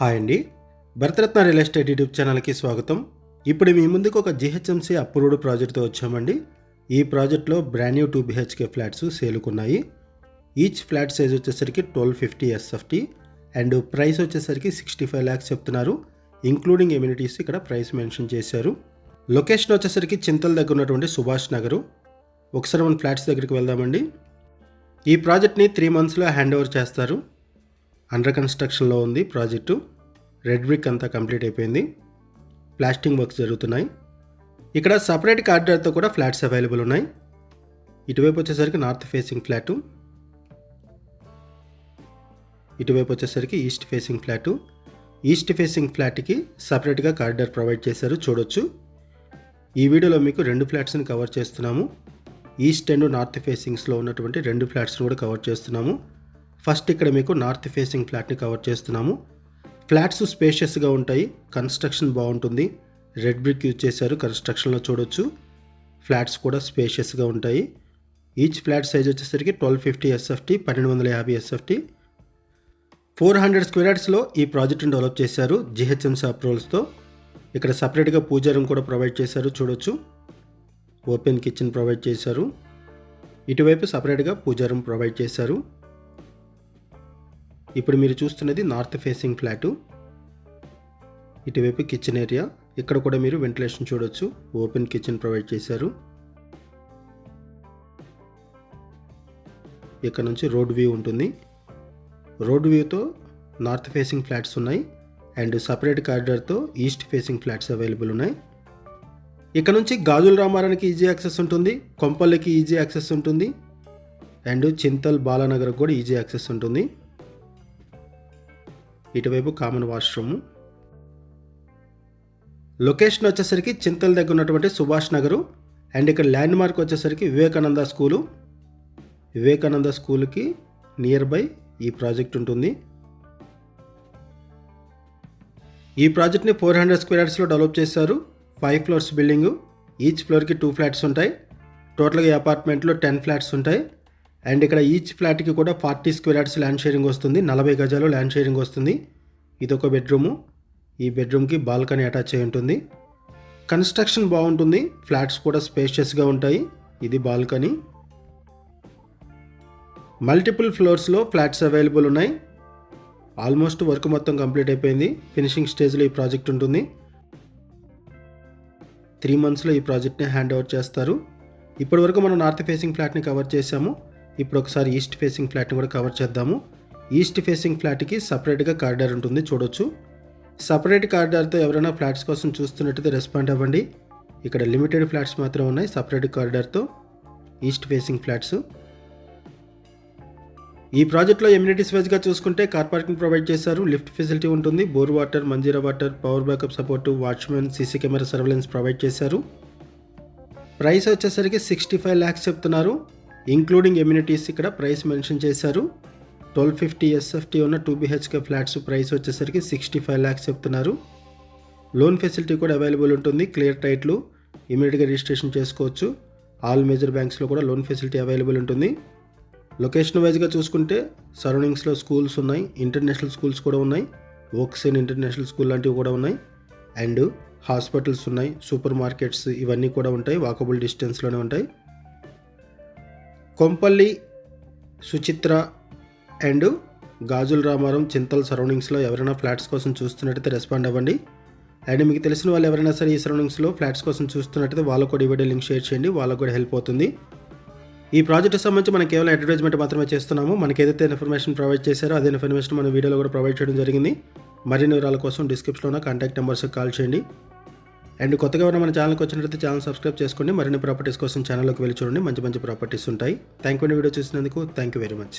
Hi అండి. Bharat Ratna real estate YouTube ఛానల్కి స్వాగతం. ఇప్పుడు మీ ముందుకు ఒక జిహెచ్ఎంసీ అప్రూవ్డ్ ప్రాజెక్ట్తో వచ్చామండి. ఈ ప్రాజెక్ట్లో brand new two BHK flats సేలుకున్నాయి. Each flat size వచ్చేసరికి twelve fifty SFT and price వచ్చేసరికి సిక్స్టీ ఫైవ్ ల్యాక్స్ చెప్తున్నారు. ఇంక్లూడింగ్ ఎమ్యూనిటీస్ ఇక్కడ ప్రైస్ మెన్షన్ చేశారు. లొకేషన్ వచ్చేసరికి చింతల దగ్గర ఉన్నటువంటి సుభాష్ నగరు. ఒకసారి మన ఫ్లాట్స్ దగ్గరికి వెళ్దామండి. ఈ ప్రాజెక్ట్ని త్రీ మంత్స్లో హ్యాండ్ ఓవర్ చేస్తారు. అండర్ కన్స్ట్రక్షన్లో ఉంది ప్రాజెక్టు. రెడ్ బ్రిక్ అంతా కంప్లీట్ అయిపోయింది. ప్లాస్టింగ్ వర్క్స్ జరుగుతున్నాయి. ఇక్కడ సపరేట్ కార్డర్తో కూడా ఫ్లాట్స్ అవైలబుల్ ఉన్నాయి. ఇటువైపు వచ్చేసరికి నార్త్ ఫేసింగ్ ఫ్లాటు ఇటువైపు వచ్చేసరికి east facing flat east facing ఫ్లాట్కి సపరేట్గా కార్డర్ ప్రొవైడ్ చేశారు. చూడొచ్చు. ఈ వీడియోలో మీకు రెండు ఫ్లాట్స్ని కవర్ చేస్తున్నాము. ఈస్ట్ అండ్ నార్త్ ఫేసింగ్స్లో ఉన్నటువంటి రెండు ఫ్లాట్స్ని కూడా కవర్ చేస్తున్నాము. ఫస్ట్ ఇక్కడ మీకు నార్త్ ఫేసింగ్ ఫ్లాట్ని కవర్ చేస్తున్నాము. ఫ్లాట్స్ స్పేషియస్గా ఉంటాయి. కన్స్ట్రక్షన్ బాగుంటుంది. రెడ్ బ్రిక్ యూజ్ చేశారు. కన్స్ట్రక్షన్లో చూడొచ్చు. ఫ్లాట్స్ కూడా స్పేషియస్గా ఉంటాయి. ఈచ్ ఫ్లాట్ సైజ్ వచ్చేసరికి ట్వెల్వ్ ఫిఫ్టీ ఎస్ఎఫ్టీ పన్నెండు వందల యాభై ఎస్ఎఫ్టీ. ఫోర్ హండ్రెడ్ స్క్వేర్ యార్డ్స్లో ఈ ప్రాజెక్ట్ని డెవలప్ చేశారు జిహెచ్ఎంసీ అప్రూవల్స్తో. ఇక్కడ సపరేట్గా పూజా రూమ్ కూడా ప్రొవైడ్ చేశారు. చూడొచ్చు. ఓపెన్ కిచెన్ ప్రొవైడ్ చేశారు. ఇటువైపు సపరేట్గా పూజా రూమ్ ప్రొవైడ్ చేశారు. ఇప్పుడు మీరు చూస్తున్నది నార్త్ ఫేసింగ్ ఫ్లాటు. ఇటువైపు కిచెన్ ఏరియా. ఇక్కడ కూడా మీరు వెంటిలేషన్ చూడొచ్చు. ఓపెన్ కిచెన్ ప్రొవైడ్ చేశారు. ఇక్కడ నుంచి రోడ్ వ్యూ ఉంటుంది. రోడ్ వ్యూతో నార్త్ ఫేసింగ్ ఫ్లాట్స్ ఉన్నాయి. అండ్ సపరేట్ కారిడార్తో ఈస్ట్ ఫేసింగ్ ఫ్లాట్స్ అవైలబుల్ ఉన్నాయి. ఇక్కడ నుంచి గాజుల రామారానికి ఈజీ యాక్సెస్ ఉంటుంది. కొంపల్లికి ఈజీ యాక్సెస్ ఉంటుంది. అండ్ చింతల్ బాలానగర్కి కూడా ఈజీ యాక్సెస్ ఉంటుంది. ఇటువైపు కామన్ వాష్రూమ్. లొకేషన్ వచ్చేసరికి చింతల దగ్గర ఉన్నటువంటి సుభాష్ నగరు. అండ్ ఇక్కడ ల్యాండ్ మార్క్ వచ్చేసరికి వివేకానంద స్కూలు. వివేకానంద స్కూల్కి నియర్ బై ఈ ప్రాజెక్ట్ ఉంటుంది. ఈ ప్రాజెక్ట్ని ఫోర్ హండ్రెడ్ స్క్వేర్ యార్డ్స్లో డెవలప్ చేశారు. Five floors building. ఈచ్ ఫ్లోర్కి టూ ఫ్లాట్స్ ఉంటాయి. టోటల్గా ఈ అపార్ట్మెంట్లో టెన్ ఫ్లాట్స్ ఉంటాయి. అండ్ ఇక్కడ ఈచ్ ఫ్లాట్కి కూడా forty square yards land sharing వస్తుంది. నలభై గజాలు ల్యాండ్ షేరింగ్ వస్తుంది. ఇది ఒక బెడ్రూము. ఈ బెడ్రూమ్కి బాల్కనీ అటాచ్ అయి ఉంటుంది. కన్స్ట్రక్షన్ బాగుంటుంది. ఫ్లాట్స్ కూడా స్పేషియస్గా ఉంటాయి. ఇది బాల్కనీ. మల్టిపుల్ ఫ్లోర్స్లో ఫ్లాట్స్ అవైలబుల్ ఉన్నాయి. ఆల్మోస్ట్ వర్క్ మొత్తం కంప్లీట్ అయిపోయింది. ఫినిషింగ్ స్టేజ్లో ఈ ప్రాజెక్ట్ ఉంటుంది. త్రీ మంత్స్లో ఈ ప్రాజెక్ట్ని హ్యాండ్ ఓవర్ చేస్తారు. ఇప్పటివరకు మనం నార్త్ ఫేసింగ్ ఫ్లాట్ని కవర్ చేసాము ఇప్పుడు ఒకసారి ఈస్ట్ ఫేసింగ్ ఫ్లాట్ని కూడా కవర్ చేద్దాము. ఈస్ట్ ఫేసింగ్ ఫ్లాట్కి సపరేట్గా కార్డార్ ఉంటుంది చూడొచ్చు. సపరేట్ కార్డార్తో ఎవరైనా ఫ్లాట్స్ కోసం చూస్తున్నట్టయితే రెస్పాండ్ అవ్వండి. ఇక్కడ లిమిటెడ్ ఫ్లాట్స్ మాత్రం ఉన్నాయి సపరేట్ కార్డార్తో ఈస్ట్ ఫేసింగ్ ఫ్లాట్స్. ఈ ప్రాజెక్ట్లో ఎమ్యూనిటీస్ వైజ్గా చూసుకుంటే కార్ పార్కింగ్ ప్రొవైడ్ చేశారు లిఫ్ట్ ఫెసిలిటీ ఉంటుంది bore water Manjira water power backup support watchman CC camera surveillance provide చేశారు. ప్రైస్ వచ్చేసరికి సిక్స్టీ ఫైవ్ ల్యాక్స్ చెప్తున్నారు. ఇంక్లూడింగ్ ఎమ్యూనిటీస్ ఇక్కడ ప్రైస్ మెన్షన్ చేశారు. ట్వెల్వ్ ఫిఫ్టీ ఎస్ఎఫ్టీ ఉన్న టూ బీహెచ్కే ఫ్లాట్స్ ప్రైస్ వచ్చేసరికి sixty five lakhs చెప్తున్నారు. లోన్ ఫెసిలిటీ కూడా అవైలబుల్ ఉంటుంది క్లియర్ టైట్లు ఇమీడియట్గా రిజిస్ట్రేషన్ చేసుకోవచ్చు. ఆల్ మేజర్ బ్యాంక్స్లో కూడా లోన్ ఫెసిలిటీ అవైలబుల్ ఉంటుంది. లొకేషన్ వైజ్గా చూసుకుంటే సరౌండింగ్స్లో స్కూల్స్ ఉన్నాయి ఇంటర్నేషనల్ స్కూల్స్ కూడా ఉన్నాయి ఓక్సిన్ ఇంటర్నేషనల్ స్కూల్ లాంటివి కూడా ఉన్నాయి. అండ్ హాస్పిటల్స్ ఉన్నాయి సూపర్ మార్కెట్స్ ఇవన్నీ కూడా ఉంటాయి వాకబుల్ డిస్టెన్స్లోనే ఉంటాయి. కొంపల్లి సుచిత్ర అండ్ గాజుల రామారం చింతల్ సరౌండింగ్స్లో ఎవరైనా ఫ్లాట్స్ కోసం చూస్తున్నట్టయితే రెస్పాండ్ అవ్వండి. అండ్ మీకు తెలిసిన వాళ్ళు ఎవరైనా సరే ఈ సరౌండింగ్స్లో ఫ్లాట్స్ కోసం చూస్తున్నట్టయితే వాళ్ళకు కూడా ఈ వీడియో లింక్ షేర్ చేయండి వాళ్ళకు కూడా హెల్ప్ అవుతుంది. ఈ ప్రాజెక్ట్ సంబంధించి మనం కేవలం అడ్వర్టైజ్మెంట్ మాత్రమే చేస్తున్నాము. మనకి ఏదైతే ఇన్ఫర్మేషన్ ప్రొవైడ్ చేశారో అదే ఇన్ఫర్మేషన్ మన వీడియోలో కూడా ప్రొవైడ్ చేయడం జరిగింది. మరిన్ని వివరాల కోసం డిస్క్రిప్షన్లో కాంటాక్ట్ నెంబర్స్కి కాల్ చేయండి. అండ్ కొత్తగా ఎవరైనా మన ఛానల్కి వచ్చినట్లయితే ఛానల్ సబ్స్క్రైబ్ చేసుకోండి. మరిన్ని ప్రాపర్టీస్ కోసం ఛానల్లోకి వెళ్ళి చూడండి. మంచి మంచి ప్రాపర్టీస్ ఉంటాయి. థ్యాంక్ యూ వీడియో చూసినందుకు. Thank you very much